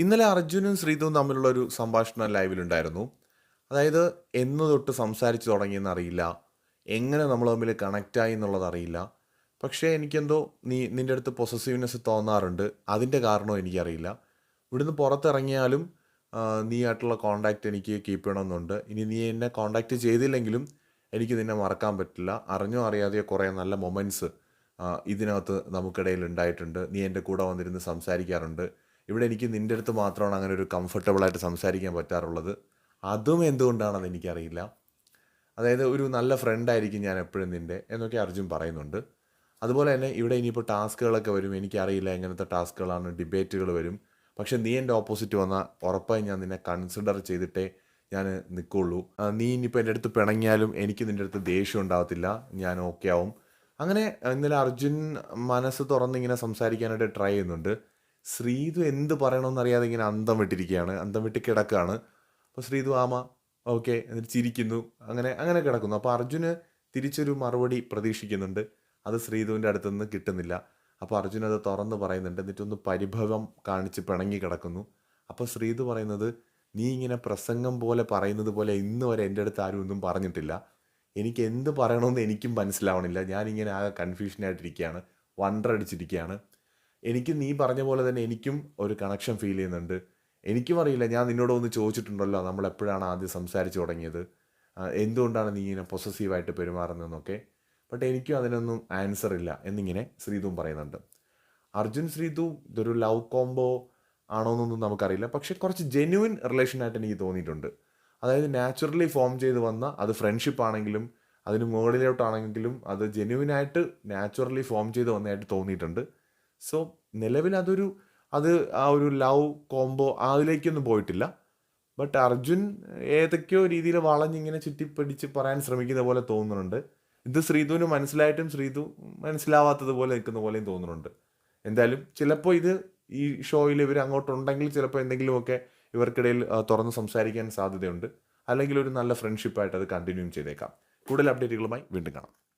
ഇന്നലെ അർജുനും ശ്രീതുവും തമ്മിലുള്ള ഒരു സംഭാഷണം ലൈവിലുണ്ടായിരുന്നു. അതായത് എന്ന് തൊട്ട് സംസാരിച്ച് തുടങ്ങിയെന്ന് അറിയില്ല. എങ്ങനെ നമ്മൾ തമ്മിൽ കണക്റ്റായി എന്നുള്ളത് അറിയില്ല. പക്ഷേ എനിക്കെന്തോ നീ നിന്റെ അടുത്ത് പൊസസീവ്നെസ് തോന്നാറുണ്ട്. അതിന്റെ കാരണവും എനിക്കറിയില്ല. ഇവിടുന്ന് പുറത്തിറങ്ങിയാലും നീയായിട്ടുള്ള കോണ്ടാക്റ്റ് എനിക്ക് കീപ്പ് ചെയ്യണമെന്നുണ്ട്. ഇനി നീ എന്നെ കോണ്ടാക്റ്റ് ചെയ്തില്ലെങ്കിലും എനിക്ക് നിന്നെ മറക്കാൻ പറ്റില്ല. അറിഞ്ഞോ അറിയാതെയോ കുറേ നല്ല മൊമെന്റ്സ് ഇതിനകത്ത് നമുക്കിടയിൽ ഉണ്ടായിട്ടുണ്ട്. നീ എന്റെ കൂടെ വന്നിരുന്ന് സംസാരിക്കാറുണ്ട്. ഇവിടെ എനിക്ക് നിന്റെ അടുത്ത് മാത്രമാണ് അങ്ങനെ ഒരു കംഫർട്ടബിളായിട്ട് സംസാരിക്കാൻ പറ്റാറുള്ളത്. അതും എന്തുകൊണ്ടാണെന്ന് എനിക്കറിയില്ല. അതായത് ഒരു നല്ല ഫ്രണ്ടായിരിക്കും ഞാൻ എപ്പോഴും നിന്റെ എന്നൊക്കെ അർജുൻ പറയുന്നുണ്ട്. അതുപോലെ തന്നെ ഇവിടെ ഇനിയിപ്പോൾ ടാസ്കുകളൊക്കെ വരും. എനിക്കറിയില്ല എങ്ങനത്തെ ടാസ്കുകളാണ് ഡിബേറ്റുകൾ വരും. പക്ഷെ നീ എന്റെ ഓപ്പോസിറ്റ് വന്നാൽ ഉറപ്പായി ഞാൻ നിന്നെ കൺസിഡർ ചെയ്തിട്ടേ ഞാൻ നിൽക്കുള്ളൂ നീ ഇനിയിപ്പോൾ എന്റെ അടുത്ത് പിണങ്ങിയാലും എനിക്ക് നിന്റെ അടുത്ത് ദേഷ്യം ഉണ്ടാവത്തില്ല. ഞാൻ ഓക്കെ ആവും. അങ്ങനെ ഇന്നലെ അർജുൻ മനസ്സ് തുറന്ന് ഇങ്ങനെ സംസാരിക്കാനായിട്ട് ട്രൈ ചെയ്യുന്നുണ്ട്. ശ്രീതു എന്ത് പറയണമെന്നറിയാതെ ഇങ്ങനെ അന്തം വിട്ടിരിക്കുകയാണ്. അന്തം വിട്ട് കിടക്കുകയാണ്. അപ്പോൾ ശ്രീതു ആമ ഓക്കെ. എന്നിട്ട് ചിരിക്കുന്നു. അങ്ങനെ അങ്ങനെ കിടക്കുന്നു. അപ്പോൾ അർജുന് തിരിച്ചൊരു മറുപടി പ്രതീക്ഷിക്കുന്നുണ്ട്. അത് ശ്രീതുവിന്റെ അടുത്തുനിന്ന് കിട്ടുന്നില്ല. അപ്പോൾ അർജുൻ അത് തുറന്ന് പറയുന്നുണ്ട്. എന്നിട്ട് ഒന്ന് പരിഭവം കാണിച്ച് പിണങ്ങി കിടക്കുന്നു. അപ്പോൾ ശ്രീതു പറയുന്നത് നീ ഇങ്ങനെ പ്രസംഗം പോലെ പറയുന്നത് പോലെ ഇന്ന് വരെ എന്റെ അടുത്ത് ആരും ഒന്നും പറഞ്ഞിട്ടില്ല. എനിക്ക് എന്ത് പറയണമെന്ന് എനിക്കും മനസ്സിലാവണില്ല. ഞാനിങ്ങനെ ആകെ കൺഫ്യൂഷനായിട്ടിരിക്കുകയാണ് വണ്ടർ അടിച്ചിരിക്കുകയാണ് എനിക്ക് നീ പറഞ്ഞ പോലെ തന്നെ എനിക്കും ഒരു കണക്ഷൻ ഫീൽ ചെയ്യുന്നുണ്ട്. എനിക്കും അറിയില്ല ഞാൻ നിന്നോട് ഒന്ന് ചോദിച്ചിട്ടുണ്ടല്ലോ നമ്മൾ എപ്പോഴാണ് ആദ്യം സംസാരിച്ച് തുടങ്ങിയത്. എന്തുകൊണ്ടാണ് നീ ഇങ്ങനെ പൊസസീവായിട്ട് പെരുമാറുന്നതെന്നൊക്കെ. ബട്ട് എനിക്കും അതിനൊന്നും ആൻസർ ഇല്ല എന്നിങ്ങനെ ശ്രീതുവും പറയുന്നുണ്ട്. അർജുൻ ശ്രീതു ഇതൊരു ലവ് കോംബോ ആണോ എന്നൊന്നും നമുക്കറിയില്ല. പക്ഷെ കുറച്ച് ജെന്യുവൻ റിലേഷനായിട്ട് എനിക്ക് തോന്നിയിട്ടുണ്ട്. അതായത് നാച്ചുറലി ഫോം ചെയ്ത് വന്ന അത് ഫ്രണ്ട്ഷിപ്പ് ആണെങ്കിലും അതിന് മുകളിലോട്ടാണെങ്കിലും അത് ജെന്യുവിനായിട്ട് നാച്ചുറലി ഫോം ചെയ്ത് വന്നതായിട്ട് തോന്നിയിട്ടുണ്ട്. സോ നിലവിൽ അതൊരു അത് ആ ഒരു ലവ് കോംബോ അതിലേക്കൊന്നും പോയിട്ടില്ല. ബട്ട് അർജുൻ ഏതൊക്കെയോ രീതിയിൽ വളഞ്ഞിങ്ങനെ ചുറ്റിപ്പിടിച്ച് പറയാൻ ശ്രമിക്കുന്ന പോലെ തോന്നുന്നുണ്ട്. ഇത് ശ്രീതുവിന് മനസ്സിലായിട്ടും ശ്രീധു മനസ്സിലാവാത്തതുപോലെ നിൽക്കുന്ന പോലെയും തോന്നുന്നുണ്ട്. എന്തായാലും ചിലപ്പോൾ ഇത് ഈ ഷോയിൽ ഇവർ അങ്ങോട്ടുണ്ടെങ്കിൽ ചിലപ്പോൾ എന്തെങ്കിലുമൊക്കെ ഇവർക്കിടയിൽ തുറന്ന് സംസാരിക്കാൻ സാധ്യതയുണ്ട്. അല്ലെങ്കിൽ ഒരു നല്ല ഫ്രണ്ട്ഷിപ്പായിട്ട് അത് കണ്ടിന്യൂ ചെയ്തേക്കാം. കൂടുതൽ അപ്ഡേറ്റുകളുമായി വീണ്ടും കാണാം.